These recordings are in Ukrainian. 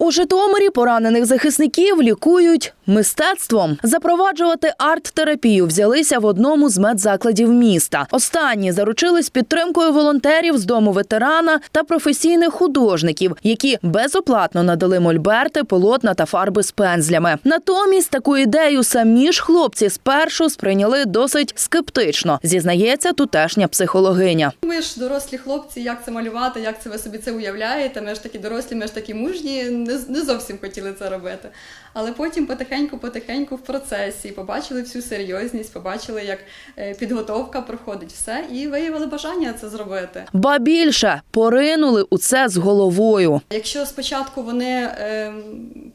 У Житомирі поранених захисників лікують мистецтвом. Запроваджувати арт-терапію взялися в одному з медзакладів міста. Останні заручились підтримкою волонтерів з дому ветерана та професійних художників, які безоплатно надали мольберти, полотна та фарби з пензлями. Натомість таку ідею самі ж хлопці спершу сприйняли досить скептично, зізнається тутешня психологиня. Ми ж дорослі хлопці, як це малювати, як це ви собі це уявляєте? Ми ж такі дорослі, ми ж такі мужні, не, не зовсім хотіли це робити. Але потім потихеньку-потихеньку в процесі побачили всю серйозність, побачили, як е, підготовка проходить все, і виявили бажання це зробити. Ба більше поринули у це з головою. Якщо спочатку вони е,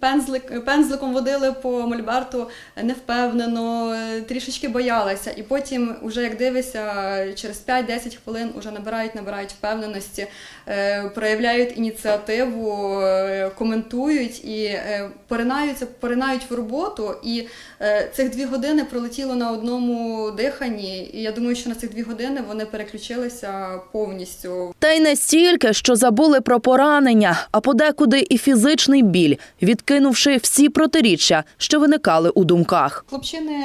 пензлик, пензликом водили по мольберту невпевнено, е, трішечки боялися, і потім, уже як дивишся, через 5-10 хвилин вже набирають, набирають впевненості, е, проявляють ініціативу, е, коментують і е, поринаються, поринають в роботу. І е, цих дві години пролетіло на одному диханні. І я думаю, що на цих дві години вони переключилися повністю Та й не стільки, що забули про поранення, а подекуди і фізичний біль, відкинувши всі протиріччя, що виникали у думках. Хлопчини,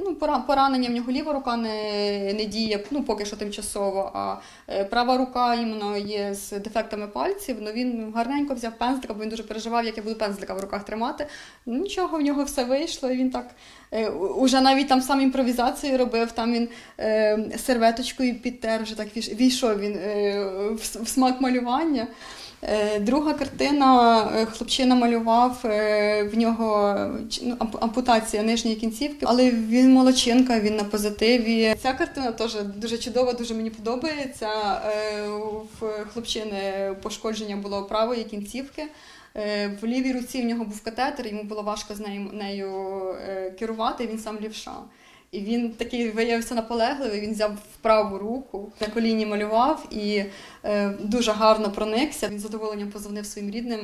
ну, пора- поранення в нього ліва рука не, не діє, ну поки що тимчасово. А е, права рука іменно є з дефектами пальців. Ну він гарненько взяв пензлика, бо він дуже переживав, як я буду пензлика в руках тримати. Нічого, в нього все вийшло. І він так е, уже навіть там сам імпровізацію робив. Там він е, серветочкою підтер, вже так війш- війшов він в смак малювання. Е, Друга картина е, хлопчина малював е, в нього ну, ампу- ампутація нижньої кінцівки, але він молодчинка, він на позитиві. Ця картина теж дуже чудова, дуже мені подобається. В хлопчини пошкодження було правої кінцівки. В лівій руці в нього був катетер, йому було важко з нею, нею керувати, він сам лівша. І він такий виявився наполегливий, він взяв в праву руку, на коліні малював і е, дуже гарно проникся. Він задоволенням позвонив своїм рідним,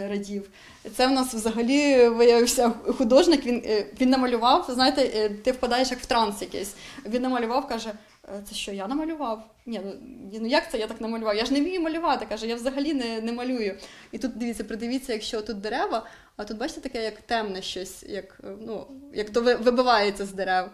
е, радів. Це в нас взагалі виявився художник. Він, е, він намалював, знаєте, е, ти впадаєш як в транс якийсь. Він намалював, каже. «Е, Це що, я намалював? Ну, ні, ну як це я так намалював? Я ж не вмію малювати, каже, я взагалі не, не малюю. І тут дивіться, придивіться, якщо тут дерева, а тут бачите таке, як темне щось, як, е, ну, як то вибивається з дерев.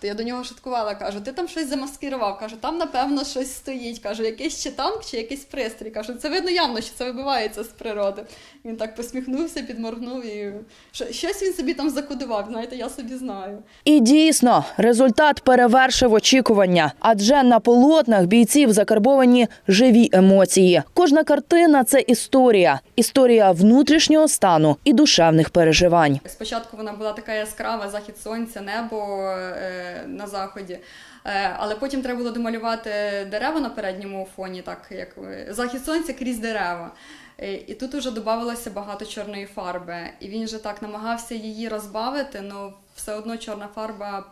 То я до нього шуткувала, кажу, ти там щось замаскирував. Кажу, там напевно щось стоїть. Кажу, якийсь чи танк, чи якийсь пристрій. Кажу, це видно явно, що це вибивається з природи. Він так посміхнувся, підморгнув і що- щось він собі там закодував. Знаєте, я собі знаю. І дійсно, результат перевершив очікування, адже на полотнах бійців закарбовані живі емоції. Кожна картина це історія, історія внутрішнього стану і душевних переживань. Спочатку вона була така яскрава, захід сонця, небо е, на заході. Е, але потім треба було домалювати дерева на передньому фоні, так як е, захід сонця крізь дерева. І тут вже додавалося багато чорної фарби. І він же так намагався її розбавити, але все одно чорна фарба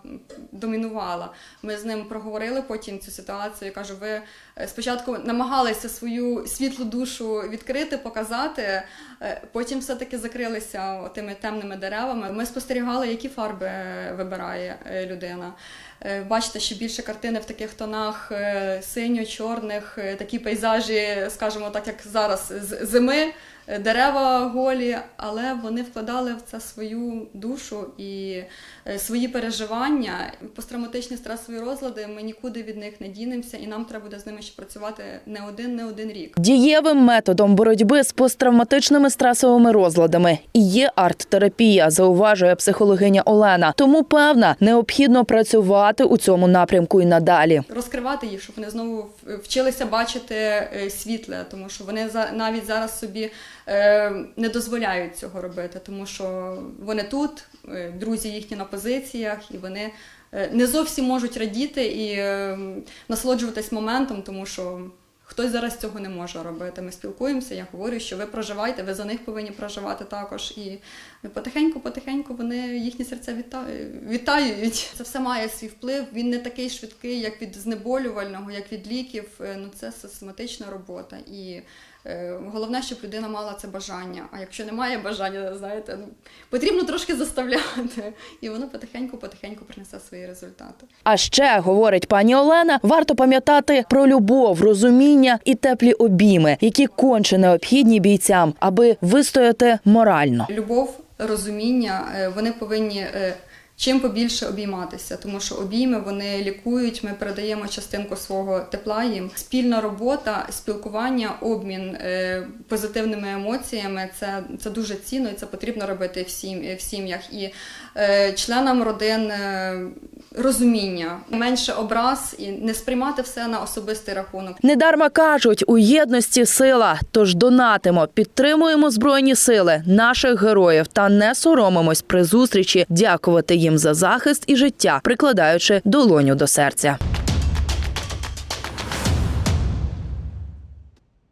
домінувала. Ми з ним проговорили потім цю ситуацію. Я кажу, ви е, спочатку намагалися свою світлу душу відкрити, показати, е, потім все-таки закрилися тими темними деревами. Ми спостерігали, які фарби е, вибирає людина. Бачите, що більше картини в таких тонах синьо-чорних, такі пейзажі, скажімо так, як зараз з зими, дерева голі, але вони вкладали в це свою душу і е, свої переживання. Посттравматичні стресові розлади. Ми нікуди від них не дінемося, і нам треба буде з ними ще працювати не один, не один рік. Дієвим методом боротьби з посттравматичними стресовими розладами і є арт-терапія, зауважує психологиня Олена. Тому певна, необхідно працювати у цьому напрямку і надалі. розкривати їх, щоб вони знову вчилися бачити е, світле, тому що вони навіть зараз собі не дозволяють цього робити, тому що вони тут, е, друзі їхні на позиціях, і вони е, не зовсім можуть радіти і е, насолоджуватись моментом, тому що. Хтось зараз цього не може робити. Ми спілкуємося, я говорю, що ви проживаєте, ви за них повинні проживати також. І потихеньку-потихеньку вони їхні серця віта- вітають. Це все має свій вплив. Він не такий швидкий, як від знеболювального, як від ліків. Е, Ну це систематична робота. І Е, Головне, щоб людина мала це бажання. А якщо немає бажання, знаєте, ну потрібно трошки заставляти, і воно потихеньку-потихеньку принесе свої результати. А ще говорить пані Олена, варто пам'ятати про любов, розуміння і теплі обійми, які конче необхідні бійцям, аби вистояти морально. Любов, розуміння, е, вони повинні е, чим побільше обійматися, тому що обійми вони лікують. Ми передаємо частинку свого тепла їм. Спільна робота, спілкування, обмін е, позитивними емоціями це, це дуже цінно і це потрібно робити в, в сім'ях. І е, членам родин е, розуміння, менше образ і не сприймати все на особистий рахунок. Недарма кажуть, у єдності сила. Тож донатимо, підтримуємо збройні сили наших героїв та не соромимось при зустрічі дякувати їм за захист і життя, прикладаючи долоню до серця.